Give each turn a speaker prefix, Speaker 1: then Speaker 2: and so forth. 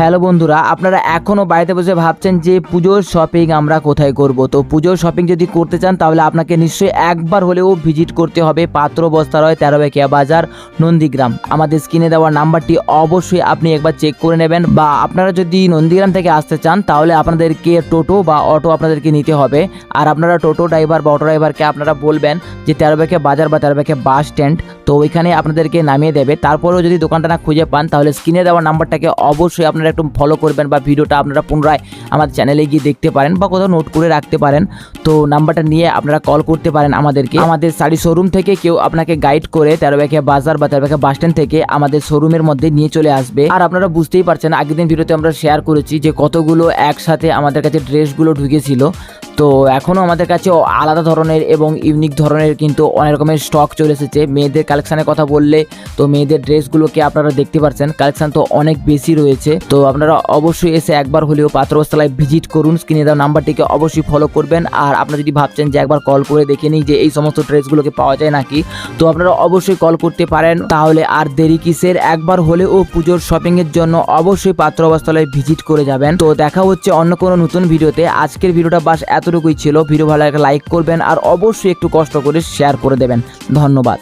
Speaker 1: Hello বন্ধুরা, আপনারা এখনও বাড়িতে বসে ভাবছেন যে পুজোর শপিং আমরা কোথায় করব? তো পুজোর শপিং যদি করতে চান, তাহলে আপনাকে নিশ্চয়ই একবার হলেও ভিজিট করতে হবে পাত্র বস্তারয় তেরো বেকিয়া বাজার, নন্দীগ্রাম। আমাদের স্ক্রিনে দেওয়া নাম্বারটি অবশ্যই আপনি একবার চেক করে নেবেন বা আপনারা যদি নন্দীগ্রাম থেকে আসতে চান, তাহলে আপনাদেরকে টোটো বা অটো আপনাদেরকে নিতে হবে। আর আপনারা টোটো ড্রাইভার বা অটো ড্রাইভারকে আপনারা বলবেন যে তেরো বেকে বাজার বা তেরো বেকে বাস স্ট্যান্ড তো ওইখানে আপনাদেরকে নামিয়ে দেবে। তারপরেও যদি দোকানটা না খুঁজে পান, তাহলে স্ক্রিনে দেওয়া নাম্বারটাকে অবশ্যই আপনারা একটু ফলো করবেন বা ভিডিওটা আপনারা পুনরায় আমাদের চ্যানেলে গিয়ে দেখতে পারেন বা কোথাও নোট করে রাখতে পারেন। তো নাম্বারটা নিয়ে আপনারা কল করতে পারেন আমাদেরকে। আমাদের শাড়ি শোরুম থেকে কেউ আপনাকে গাইড করে তেরো ব্যাখ্যা বাজার বা তেরো ব্যাখ্যা বাস স্ট্যান্ড থেকে আমাদের শোরুমের মধ্যে নিয়ে চলে আসবে। আর আপনারা বুঝতেই পারছেন আগের দিন ভিডিওতে আমরা শেয়ার করেছি যে কতগুলো একসাথে আমাদের কাছে ড্রেসগুলো ঢুকেছিল। তো এখনও আমাদের কাছে আলাদা ধরনের এবং ইউনিক ধরনের কিন্তু অনেক রকমের স্টক চলে এসেছে। মেয়েদের কালেকশানের কথা বললে, তো মেয়েদের ড্রেসগুলোকে আপনারা দেখতে পাচ্ছেন। কালেকশান তো অনেক বেশি রয়েছে। তো আপনারা অবশ্যই এসে একবার হলেও পাত্রবস্থালায় ভিজিট করুন। স্ক্রিনে দেওয়া নাম্বারটিকে অবশ্যই ফলো করবেন। আর আপনারা যদি ভাবছেন যে একবার কল করে দেখে নিই যে এই সমস্ত ড্রেসগুলোকে পাওয়া যায় নাকি, তো আপনারা অবশ্যই কল করতে পারেন। তাহলে আর দেরি কিসের? একবার হলেও পুজোর শপিংয়ের জন্য অবশ্যই পাত্র অবস্থালয় ভিজিট করে যাবেন। তো দেখা হচ্ছে অন্য কোনো নতুন ভিডিওতে আজকের ভিডিওটা বাস এতটুকুই ছিল। ভিডিও ভালো লাগলে লাইক করবেন আর অবশ্যই একটু কষ্ট করে শেয়ার করে দেবেন। ধন্যবাদ।